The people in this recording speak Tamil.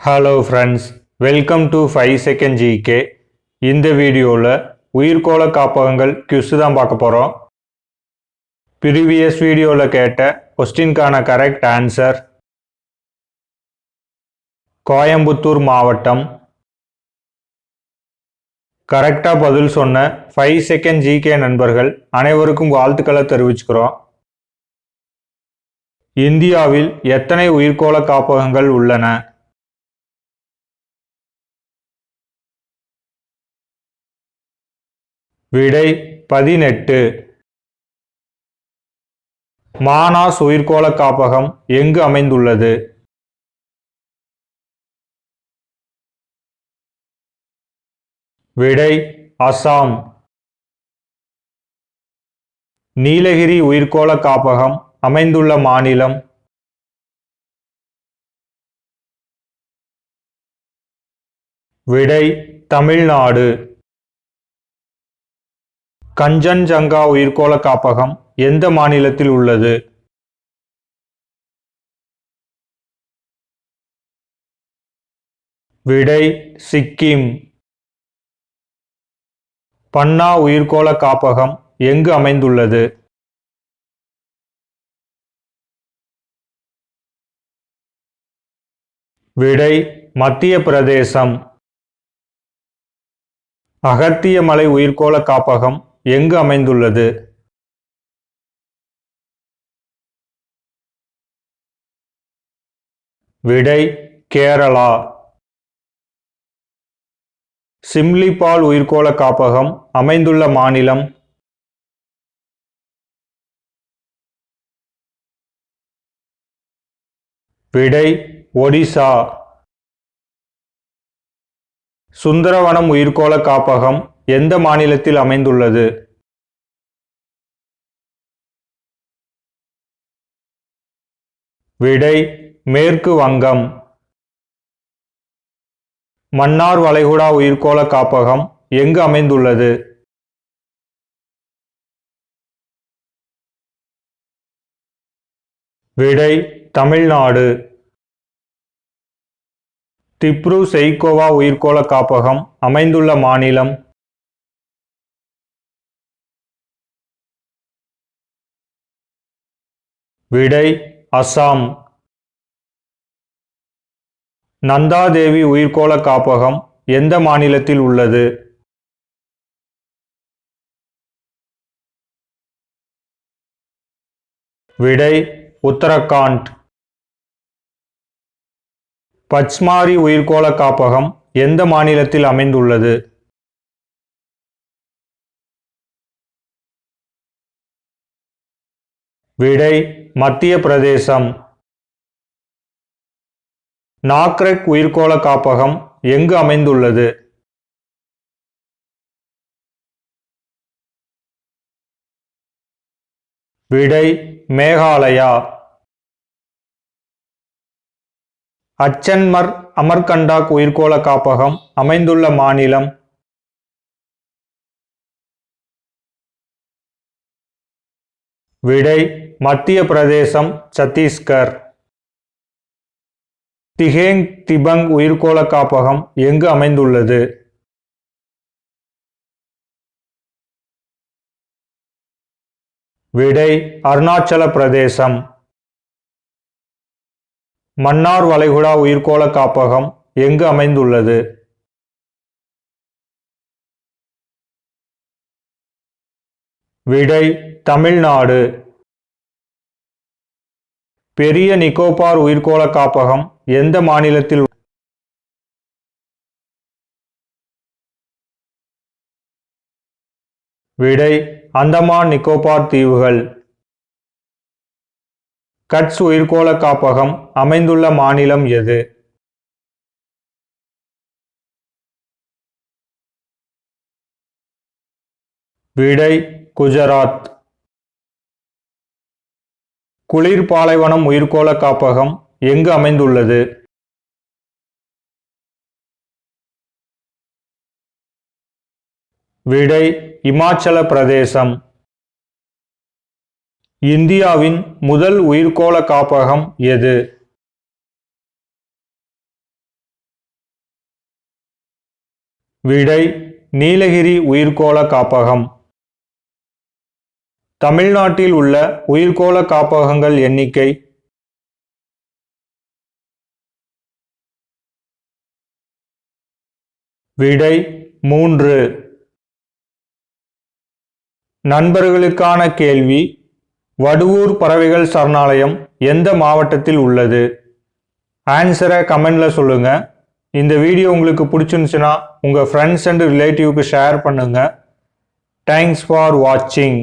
Hello friends welcome to five second GK இந்த வீடியோவில் உயிர்கோள காப்பகங்கள் கியூஸ் தான் பார்க்க போகிறோம் ப்ரீவியஸ் வீடியோவில் கேட்ட கொஸ்டின்கான கரெக்ட் ஆன்சர் கோயம்புத்தூர் மாவட்டம். கரெக்டாக பதில் சொன்ன ஃபைவ் செகண்ட் ஜிகே நண்பர்கள் அனைவருக்கும் வாழ்த்துக்களை தெரிவிச்சுக்கிறோம். இந்தியாவில் எத்தனை உயிர்கோள காப்பகங்கள் உள்ளன? விடை பதினெட்டு. மானாஸ் உயிர்கோள காப்பகம் எங்கு அமைந்துள்ளது? விடை அசாம். நீலகிரி உயிர்கோள காப்பகம் அமைந்துள்ள மாநிலம் விடை தமிழ்நாடு. கஞ்சன்ஜங்கா உயிர்கோள காப்பகம் எந்த மாநிலத்தில் உள்ளது? விடை சிக்கிம். பன்னா உயிர்கோள காப்பகம் எங்கு அமைந்துள்ளது? விடை மத்திய பிரதேசம். அகத்தியமலை உயிர்கோள காப்பகம் எங்கு அமைந்துள்ளது? விடை கேரளா. சிம்லிபால் உயிர்கோள காப்பகம் அமைந்துள்ள மாநிலம். விடை ஒடிசா. சுந்தரவனம் உயிர்கோள காப்பகம் எந்த மாநிலத்தில் அமைந்துள்ளது? விடை மேற்கு வங்கம். மன்னார் வளைகுடா உயிர்கோள காப்பகம் எங்கு அமைந்துள்ளது? விடை தமிழ்நாடு. திப்ரு செய்கோவா உயிர்கோள காப்பகம் அமைந்துள்ள மாநிலம் விடை அசாம். நந்தாதேவி உயிர்கோள காப்பகம் எந்த மாநிலத்தில் உள்ளது? விடை உத்தரகாண்ட். பச்மாரி உயிர்கோள காப்பகம் எந்த மாநிலத்தில் அமைந்துள்ளது? விடை மத்திய பிரதேசம். நாக்ரெக் உயிர்கோள காப்பகம் எங்கு அமைந்துள்ளது? விடை மேகாலயா. அச்சன்மர் அமர்கண்டாக் உயிர்கோள காப்பகம் அமைந்துள்ள மாநிலம். விடை மத்திய பிரதேசம் சத்தீஸ்கர். திகேங் திபங் உயிர்கோள காப்பகம் எங்கு அமைந்துள்ளது? விடை அருணாச்சல பிரதேசம். மன்னார் வளைகுடா உயிர்கோள காப்பகம் எங்கு அமைந்துள்ளது? விடை தமிழ்நாடு. பெரிய நிக்கோபார் உயிர்கோள காப்பகம் எந்த மாநிலத்தில் விடை அந்தமான் நிக்கோபார் தீவுகள். கட்ஸ் உயிர்கோள காப்பகம் அமைந்துள்ள மாநிலம் எது? விடை குஜராத். குளிர் பாலைவனம் உயிர்கோள காப்பகம் எங்கு அமைந்துள்ளது? விடை இமாச்சல பிரதேசம். இந்தியாவின் முதல் உயிர்கோள காப்பகம் எது? விடை நீலகிரி உயிர்கோள காப்பகம். தமிழ்நாட்டில் உள்ள உயிர்க்கோள காப்பகங்கள் எண்ணிக்கை விடை மூன்று. நண்பர்களுக்கான கேள்வி வடுவூர் பறவைகள் சரணாலயம் எந்த மாவட்டத்தில் உள்ளது? ஆன்சரை கமெண்டில் சொல்லுங்கள் இந்த வீடியோ உங்களுக்கு பிடிச்சிருந்துச்சுன்னா உங்கள் ஃப்ரெண்ட்ஸ் அண்ட் ரிலேட்டிவ்க்கு ஷேர் பண்ணுங்கள் தேங்க்ஸ் ஃபார் வாட்சிங்